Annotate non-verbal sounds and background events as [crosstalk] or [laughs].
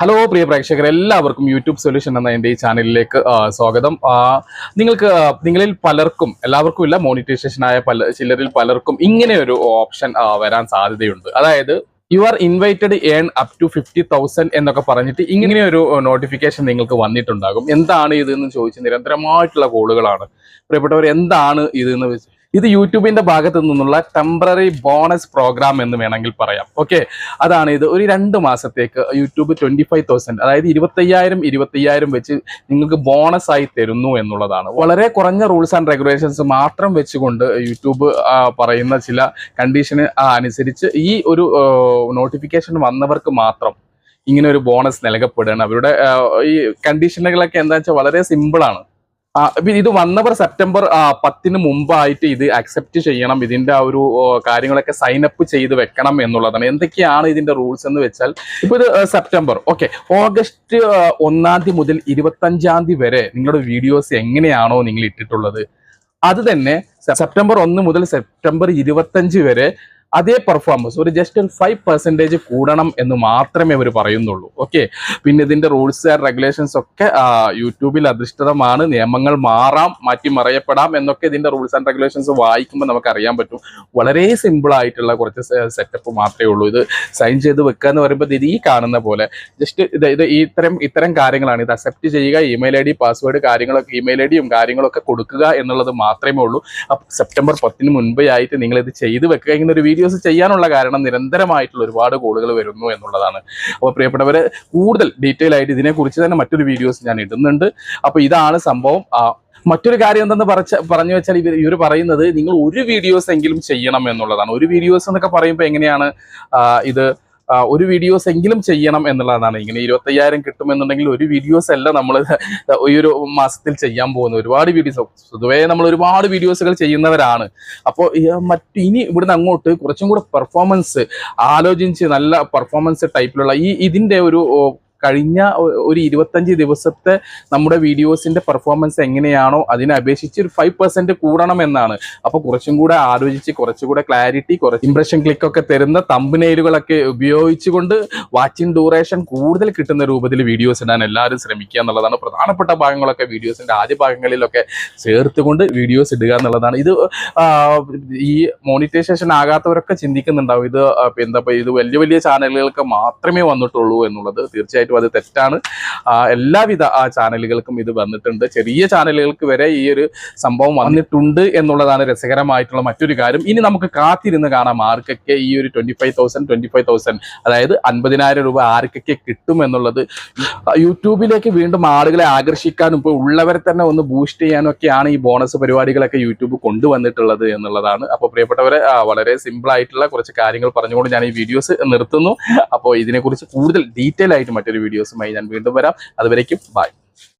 Hello പ്രിയ പ്രേക്ഷകർ എല്ലാവർക്കും YouTube solution എന്ന എന്റെ ഈ ചാനലിലേക്ക് സ്വാഗതം. നിങ്ങൾക്ക് നിങ്ങളിൽ പലർക്കും എല്ലാവർക്കും ഇല്ല മോണിറ്റൈസേഷനായ പല ചിലരിൽ പലർക്കും ഇങ്ങനെ ഒരു ഓപ്ഷൻ വരാൻ സാധ്യതയുണ്ട്. അതായത് you are invited earn up to fifty thousand എന്നൊക്കെ പറഞ്ഞിട്ട് ഇങ്ങനെ ഒരു നോട്ടിഫിക്കേഷൻ നിങ്ങൾക്ക് വന്നിട്ടുണ്ടാകും. എന്താണ് ഇതെന്ന് ചോദിച്ച് നിരന്തരമായിട്ടുള്ള കോളുകളാണ് പ്രിയപ്പെട്ടവർ എന്താണ് ഇതെന്ന് വെച്ച് ഇത് യൂട്യൂബിന്റെ ഭാഗത്തു നിന്നുള്ള ടെമ്പററി ബോണസ് പ്രോഗ്രാം എന്ന് വേണമെങ്കിൽ പറയാം. ഓക്കെ അതാണ് ഇത്. ഒരു രണ്ട് മാസത്തേക്ക് യൂട്യൂബ് ട്വന്റി ഫൈവ് തൗസൻഡ് അതായത് ഇരുപത്തയ്യായിരം ഇരുപത്തയ്യായിരം വെച്ച് നിങ്ങൾക്ക് ബോണസ് ആയി തരുന്നു എന്നുള്ളതാണ്. വളരെ കുറഞ്ഞ റൂൾസ് ആൻഡ് റെഗുലേഷൻസ് മാത്രം വെച്ചുകൊണ്ട് യൂട്യൂബ് പറയുന്ന ചില കണ്ടീഷന് അനുസരിച്ച് ഈ ഒരു നോട്ടിഫിക്കേഷൻ വന്നവർക്ക് മാത്രം ഇങ്ങനെ ഒരു ബോണസ് നൽകപ്പെടുകയാണ്. അവരുടെ ഈ കണ്ടീഷനുകളൊക്കെ എന്താ വെച്ചാൽ വളരെ ഇപ്പൊ ഇത് വന്നവർ സെപ്റ്റംബർ പത്തിന് മുമ്പായിട്ട് ഇത് അക്സെപ്റ്റ് ചെയ്യണം. ഇതിന്റെ ആ ഒരു കാര്യങ്ങളൊക്കെ സൈൻ അപ്പ് ചെയ്ത് വെക്കണം എന്നുള്ളതാണ്. എന്തൊക്കെയാണ് ഇതിന്റെ റൂൾസ് എന്ന് വെച്ചാൽ ഇപ്പൊ ഇത് സെപ്റ്റംബർ ഓക്കെ ഓഗസ്റ്റ് ഒന്നാം തീയതി മുതൽ ഇരുപത്തഞ്ചാം തീയതി വരെ നിങ്ങളുടെ വീഡിയോസ് എങ്ങനെയാണോ നിങ്ങൾ ഇട്ടിട്ടുള്ളത്. അത് തന്നെ സെപ്റ്റംബർ ഒന്ന് മുതൽ സെപ്റ്റംബർ ഇരുപത്തഞ്ച് വരെ അതേ പെർഫോമൻസ് ഒരു ജസ്റ്റ് ഒരു ഫൈവ് പെർസെന്റേജ് കൂടണം എന്ന് മാത്രമേ അവർ പറയുന്നുള്ളൂ. ഓക്കെ പിന്നെ ഇതിന്റെ റൂൾസ് ആൻഡ് റെഗുലേഷൻസ് ഒക്കെ യൂട്യൂബിൽ അധിഷ്ഠിതമാണ്. നിയമങ്ങൾ മാറാം മാറ്റി മറയപ്പെടാം എന്നൊക്കെ ഇതിന്റെ റൂൾസ് ആൻഡ് റെഗുലേഷൻസ് വായിക്കുമ്പോൾ നമുക്ക് അറിയാൻ പറ്റും. വളരെ സിമ്പിൾ ആയിട്ടുള്ള കുറച്ച് സെറ്റപ്പ് മാത്രമേ ഉള്ളൂ. ഇത് സൈൻ ചെയ്ത് വെക്കുക എന്ന് പറയുമ്പോൾ ഇത് ഈ കാണുന്ന പോലെ. ജസ്റ്റ് ഇത് ഇത് ഇത്തരം ഇത്തരം കാര്യങ്ങളാണ്. ഇത് അക്സെപ്റ്റ് ചെയ്യുക ഇമെയിൽ ഐ ഡി പാസ്വേഡ് കാര്യങ്ങളൊക്കെ ഇമെയിൽ ഐ ഡിയും കാര്യങ്ങളൊക്കെ കൊടുക്കുക എന്നുള്ളത് മാത്രമേ ഉള്ളൂ. സെപ്റ്റംബർ പത്തിന് മുൻപേ ആയിട്ട് നിങ്ങൾ ഇത് ചെയ്ത് വെക്കുക. ഇങ്ങനെ ഒരു വീഡിയോസ് ചെയ്യാനുള്ള കാരണം നിരന്തരമായിട്ടുള്ള ഒരുപാട് കോളുകൾ വരുന്നു എന്നുള്ളതാണ്. അപ്പോൾ പ്രിയപ്പെട്ടവരെ കൂടുതൽ ഡീറ്റെയിൽ ആയിട്ട് ഇതിനെക്കുറിച്ച് തന്നെ മറ്റൊരു വീഡിയോസ് ഞാൻ ഇടുന്നുണ്ട്. അപ്പോൾ ഇതാണ് സംഭവം. മറ്റൊരു കാര്യം എന്തെന്ന് പറച്ച പറഞ്ഞു വെച്ചാൽ ഇവർ ഇവർ പറയുന്നത് നിങ്ങൾ ഒരു വീഡിയോസ് എങ്കിലും ചെയ്യണം എന്നുള്ളതാണ്. ഒരു വീഡിയോസ് എന്നൊക്കെ പറയുമ്പോൾ എങ്ങനെയാണ് ഇത് ഒരു വീഡിയോസ് എങ്കിലും ചെയ്യണം എന്നുള്ളതാണ്. ഇങ്ങനെ ഇരുപത്തയ്യായിരം കിട്ടുമെന്നുണ്ടെങ്കിൽ ഒരു വീഡിയോസ് അല്ല നമ്മൾ [laughs] ഈ ഒരു മാസത്തിൽ ചെയ്യാൻ പോകുന്നത്. ഒരുപാട് വീഡിയോസ് പൊതുവേ നമ്മൾ ഒരുപാട് വീഡിയോസുകൾ ചെയ്യുന്നവരാണ്. അപ്പോൾ മറ്റു ഇനി ഇവിടുന്ന് അങ്ങോട്ട് കുറച്ചും കൂടെ പെർഫോമൻസ് ആലോചിച്ച് നല്ല പെർഫോമൻസ് ടൈപ്പിലുള്ള ഈ ഇതിന്റെ ഒരു കഴിഞ്ഞ ഒരു ഇരുപത്തഞ്ച് ദിവസത്തെ നമ്മുടെ വീഡിയോസിന്റെ പെർഫോമൻസ് എങ്ങനെയാണോ അതിനെ അപേക്ഷിച്ച് ഒരു ഫൈവ് പെർസെന്റ് കൂടണം എന്നാണ് അപ്പോൾ കുറച്ചും കൂടെ ആലോചിച്ച് കുറച്ചുകൂടെ ക്ലാരിറ്റി കുറച്ച് ഇംപ്രഷൻ ക്ലിക്ക് ഒക്കെ തരുന്ന തമ്പനയിലുകളൊക്കെ ഉപയോഗിച്ചുകൊണ്ട് വാച്ചിങ് ഡ്യൂറേഷൻ കൂടുതൽ കിട്ടുന്ന രൂപത്തിൽ വീഡിയോസ് ഇടാൻ എല്ലാവരും ശ്രമിക്കുക എന്നുള്ളതാണ് പ്രധാനപ്പെട്ട ഭാഗങ്ങളൊക്കെ. വീഡിയോസിന്റെ ആദ്യ ഭാഗങ്ങളിലൊക്കെ ചേർത്തുകൊണ്ട് വീഡിയോസ് ഇടുക എന്നുള്ളതാണ്. ഇത് ഈ മോണിറ്റൈസേഷൻ ആകാത്തവരൊക്കെ ചിന്തിക്കുന്നുണ്ടാവും. ഇത് എന്താ ഇത് വലിയ വലിയ ചാനലുകൾക്ക് മാത്രമേ വന്നിട്ടുള്ളൂ എന്നുള്ളത് തീർച്ചയായിട്ടും അത് തെറ്റാണ്. എല്ലാവിധ ആ ചാനലുകൾക്കും ഇത് വന്നിട്ടുണ്ട്. ചെറിയ ചാനലുകൾക്ക് വരെ ഈ ഒരു സംഭവം വന്നിട്ടുണ്ട് എന്നുള്ളതാണ് രസകരമായിട്ടുള്ള മറ്റൊരു കാര്യം. ഇനി നമുക്ക് കാത്തിരുന്ന് കാണാം ആർക്കൊക്കെ ഈ ഒരു twenty five thousand twenty five thousand അതായത് അൻപതിനായിരം രൂപ ആർക്കൊക്കെ കിട്ടും എന്നുള്ളത് യൂട്യൂബിലേക്ക് വീണ്ടും ആളുകളെ ആകർഷിക്കാനും ഇപ്പോൾ ഉള്ളവരെ തന്നെ ഒന്ന് ബൂസ്റ്റ് ചെയ്യാനും ഒക്കെയാണ് ഈ ബോണസ് പരിപാടികളൊക്കെ യൂട്യൂബ് കൊണ്ടുവന്നിട്ടുള്ളത് എന്നുള്ളതാണ്. അപ്പോൾ പ്രിയപ്പെട്ടവരെ വളരെ സിമ്പിൾ ആയിട്ടുള്ള കുറച്ച് കാര്യങ്ങൾ പറഞ്ഞുകൊണ്ട് ഞാൻ ഈ വീഡിയോസ് നിർത്തുന്നു. അപ്പോൾ ഇതിനെക്കുറിച്ച് കൂടുതൽ ഡീറ്റെയിൽ ആയിട്ട് മറ്റൊരു വീഡിയോസുമായി ഞാൻ വീണ്ടും വരാം. അതുവരേക്കും ബൈ